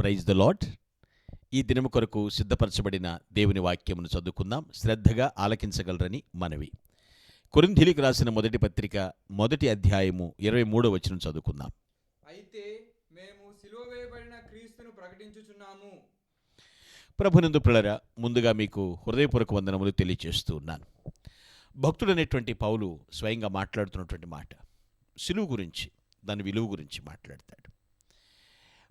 Praise the lord ఈ దినము కొరకు సిద్ధపరచబడిన దేవుని వాక్యమును చదువుకుందాం. శ్రద్ధగా ఆలకించగలరని మనవి. కొరింథీలికి రాసిన మొదటి పత్రిక మొదటి అధ్యాయము ఇరవై మూడో వచనం చదువుకుందాం. అయితే మేము సిలువ వేయబడిన క్రీస్తును ప్రకటించుచున్నాము. ప్రభునందు పిల్లరా ముందుగా మీకు హృదయపూర్వక వందనములు తెలియజేస్తూ ఉన్నాను. భక్తుడనేటువంటి పౌలు స్వయంగా మాట్లాడుతున్నటువంటి మాట సిలువు గురించి దాని విలువ గురించి మాట్లాడతాడు.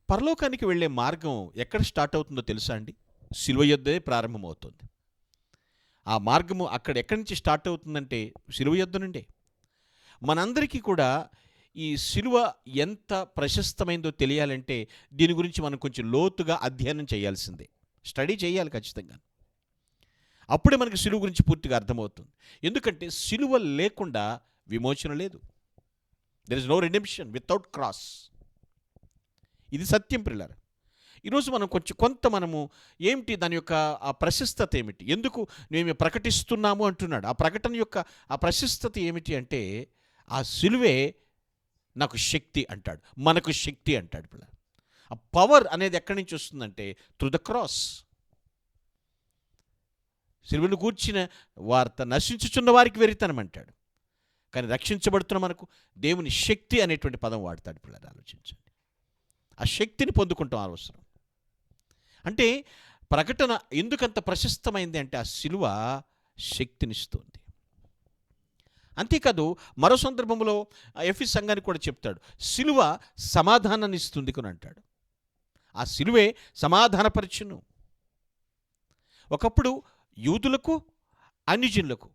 పరలోకానికి వెళ్ళే మార్గం ఎక్కడ స్టార్ట్ అవుతుందో తెలుసా అండి? సిలువ యుద్ధమే ప్రారంభమవుతుంది. ఆ మార్గము అక్కడ ఎక్కడి నుంచి స్టార్ట్ అవుతుందంటే సిలువ యుద్ధ నుండే. మనందరికీ కూడా ఈ సిలువ ఎంత ప్రశస్తమైందో తెలియాలంటే దీని గురించి మనం కొంచెం లోతుగా అధ్యయనం చేయాల్సిందే. స్టడీ చేయాలి ఖచ్చితంగా. అప్పుడే మనకి సిలువ గురించి పూర్తిగా అర్థమవుతుంది. ఎందుకంటే సిలువ లేకుండా విమోచన లేదు. There is no redemption without cross ఇది సత్యం పిల్లర ఈరోజు మనం కొంచెం కొంత మనము ఏమిటి దాని యొక్క ఆ ప్రశస్తత ఏమిటి? ఎందుకు మేము ప్రకటిస్తున్నాము అంటున్నాడు. ఆ ప్రకటన యొక్క ఆ ప్రశస్తత ఏమిటి అంటే ఆ సిలువే నాకు శక్తి అంటాడు. మనకు శక్తి అంటాడు పిల్ల ఆ పవర్ అనేది ఎక్కడి నుంచి వస్తుందంటే త్రూ ద క్రాస్. సిలువను కూర్చిన వార్త నశించుచున్న వారికి వెరితనం అంటాడు. కానీ రక్షించబడుతున్న మనకు దేవుని శక్తి అనేటువంటి పదం వాడతాడు పిల్లలు ఆలోచించండి. ఆ శక్తిని పొందుకుంటాం అవసరం అంటే ప్రకటన ఎందుకంత ప్రశస్తమైంది అంటే ఆ శిలువ శక్తినిస్తుంది. అంతేకాదు మరో సందర్భంలో ఎఫ్ఈ సంఘానికి కూడా చెప్తాడు సిలువ సమాధానాన్ని ఇస్తుంది అని అంటాడు. ఆ సిలువే సమాధానపరచును. ఒకప్పుడు యూదులకు అన్యజనులకు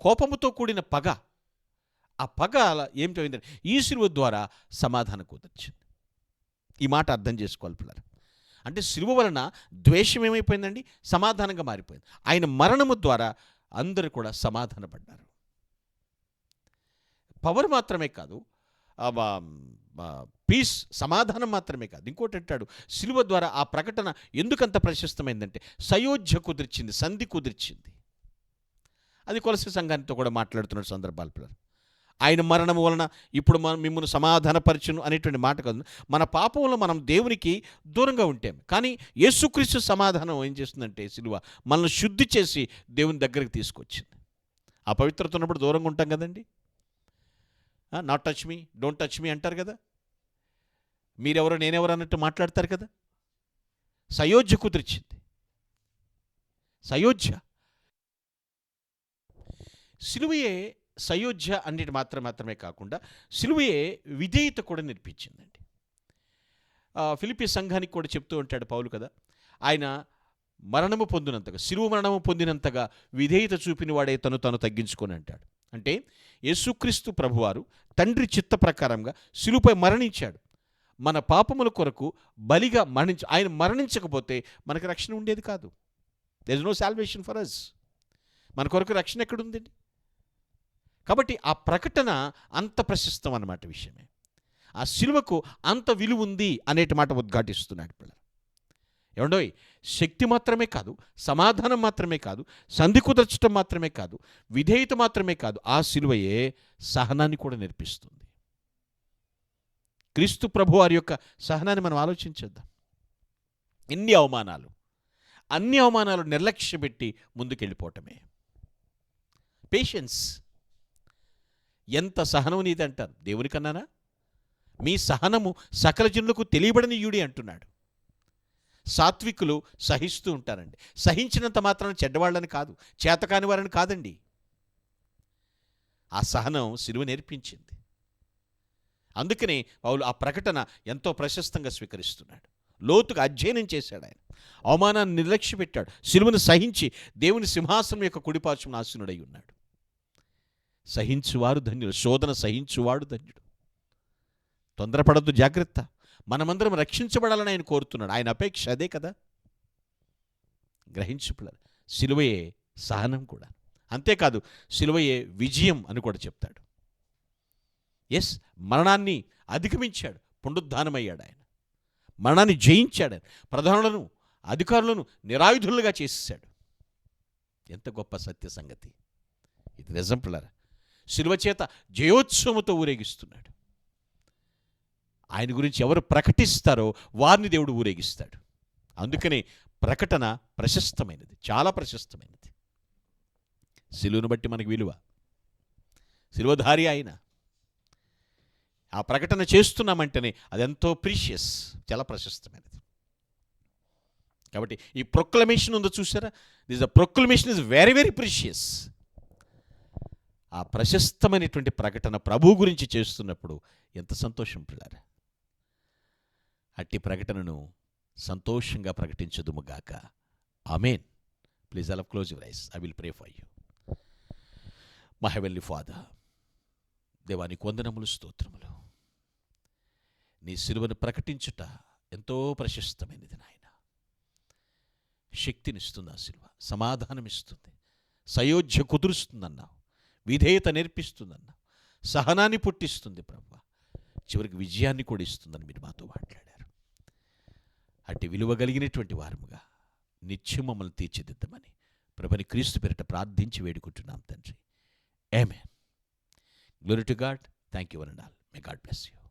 కోపముతో కూడిన పగ ఆ పగ అలా ఈ సిలువ ద్వారా సమాధానం కుదర్చింది. ఈ మాట అర్థం చేసుకోవాలి పిల్లలు. అంటే సిలువ వలన ద్వేషం ఏమైపోయిందండి? సమాధానంగా మారిపోయింది. ఆయన మరణము ద్వారా అందరూ కూడా సమాధానపడ్డారు. పవర్ మాత్రమే కాదు పీస్ సమాధానం మాత్రమే కాదు. ఇంకోటి అంటాడు సిలువ ద్వారా ఆ ప్రకటన ఎందుకంత ప్రశస్తమైందంటే సయోధ్య కుదిర్చింది సంధి కుదిర్చింది. అది కొలసి సంఘానితో కూడా మాట్లాడుతున్న సందర్భాలు పిల్లలు. ఆయన మరణం వలన ఇప్పుడు మనం మిమ్మల్ని సమాధానపరచును అనేటువంటి మాట కాదు. మన పాపంలో మనం దేవునికి దూరంగా ఉంటాం. కానీ యేసుక్రీస్తు సమాధానం ఏం చేస్తుందంటే సిలువ మనల్ని శుద్ధి చేసి దేవుని దగ్గరికి తీసుకొచ్చింది. ఆ పవిత్రత ఉన్నప్పుడు దూరంగా ఉంటాం కదండి. Not touch me don't touch me అంటారు కదా. మీరెవరో నేనెవరు అన్నట్టు మాట్లాడతారు కదా. సయోధ్య కుదిర్చింది. సయోధ్య. సిలువయే సయోధ్య అన్నిటి మాత్రం మాత్రమే కాకుండా సిలువయే విధేయత కూడా నేర్పించిందండి ఫిలిపి సంఘానికి కూడా చెప్తూ ఉంటాడు పౌలు కదా ఆయన మరణము పొందినంతగా సిలువ మరణము పొందినంతగా విధేయత చూపిన వాడే తను తను తగ్గించుకొని అంటాడు. అంటే యేసుక్రీస్తు ప్రభువారు తండ్రి చిత్త ప్రకారంగా సిలువపై మరణించాడు. మన పాపముల కొరకు బలిగా మరణించ ఆయన మరణించకపోతే మనకు రక్షణ ఉండేది కాదు. There is no salvation for us మన కొరకు రక్షణ ఎక్కడుందండి? కాబట్టి ఆ ప్రకటన అంత ప్రశస్తం అన్నమాట విషయమే. ఆ సిలువకు అంత విలువ ఉంది అనేటి మాట ఉద్ఘాటిస్తున్నాడు పిల్లలు. ఏమండోయ్ శక్తి మాత్రమే కాదు సమాధానం మాత్రమే కాదు సంధి కుదర్చడం మాత్రమే కాదు విధేయత మాత్రమే కాదు ఆ సిలువయే సహనాన్ని కూడా నేర్పిస్తుంది. క్రీస్తు ప్రభు వారి యొక్క సహనాన్ని మనం ఆలోచించేద్దాం. ఎన్ని అవమానాలు అన్ని అవమానాలు నిర్లక్ష్య పెట్టి ముందుకెళ్ళిపోవటమే. పేషెన్స్ ఎంత సహనం నీది అంటారు దేవునికన్నానా? మీ సహనము సకల జనులకు తెలియబడనీయుడి అంటున్నాడు. సాత్వికులు సహిస్తూ ఉంటారండి. సహించినంత మాత్రం చెడ్డవాళ్ళని కాదు చేతకాని వారని కాదండి. ఆ సహనం సిలువ నేర్పించింది. అందుకనే వాళ్ళు ఆ ప్రకటన ఎంతో ప్రశస్తంగా స్వీకరిస్తున్నాడు. లోతుగా అధ్యయనం చేశాడు ఆయన. అవమానాన్ని నిర్లక్ష్య పెట్టాడు సిలువను సహించి దేవుని సింహాసనం యొక్క కుడిపార్శ్వం నాశనుడై ఉన్నాడు. సహించువారు ధన్యుడు శోధన సహించువాడు ధన్యుడు. తొందరపడద్దు జాగ్రత్త. మనమందరం రక్షించబడాలని ఆయన కోరుతున్నాడు. ఆయన అపేక్ష అదే కదా. గ్రహించుకున్నారు సిలువయే సహనం కూడా. అంతేకాదు సిలువయే విజయం అని కూడా చెప్తాడు. ఎస్ మరణాన్ని అధిగమించాడు. పునరుద్ధానమయ్యాడు ఆయన. మరణాన్ని జయించాడు ఆయన. ప్రధానులను అధికారులను నిరాయుధులుగా చేసేసాడు ఎంత గొప్ప సత్య సంగతి. ఇది నిజం పిల్లరా. శిలువ చేత జయోత్సవముతో ఊరేగిస్తున్నాడు. ఆయన గురించి ఎవరు ప్రకటిస్తారో వారిని దేవుడు ఊరేగిస్తాడు. అందుకనే ప్రకటన ప్రశస్తమైనది చాలా ప్రశస్తమైనది. సిలువను బట్టి మనకు విలువ. సిలువధారి ఆయన. ఆ ప్రకటన చేస్తున్నామంటేనే అదెంతో ప్రీషియస్ చాలా ప్రశస్తమైనది. కాబట్టి ఈ ప్రొక్లమేషన్ ఉందో చూసారా this the proclamation is very very precious. ఆ ప్రశస్తమైనటువంటి ప్రకటన ప్రభు గురించి చేస్తున్నప్పుడు ఎంత సంతోషం పిల్లారా. అట్టి ప్రకటనను సంతోషంగా ప్రకటించదుముగాక. Amen. Please allow close your eyes I will pray for you మా హెవెల్లీ ఫాదర్ దేవానికి వందనములు స్తోత్రములు. నీ సిలువను ప్రకటించుట ఎంతో ప్రశస్తమైనది నాయన. శక్తినిస్తుంది ఆ సిలువ సమాధానమిస్తుంది. సయోధ్య కుదురుస్తుందన్నావు. విధేయత నేర్పిస్తుందన్న సహనాన్ని పుట్టిస్తుంది ప్రభు. చివరికి విజయాన్ని కూడా ఇస్తుందని మీరు మాతో మాట్లాడారు. అట్టి విలువ కలిగినటువంటి వారముగా నిత్యం మమ్మల్ని తీర్చిదిద్దమని ప్రభుని క్రీస్తు పేరిట ప్రార్థించి వేడుకుంటున్నాం తండ్రి. ఏమే glory to God thank you one and all may God bless you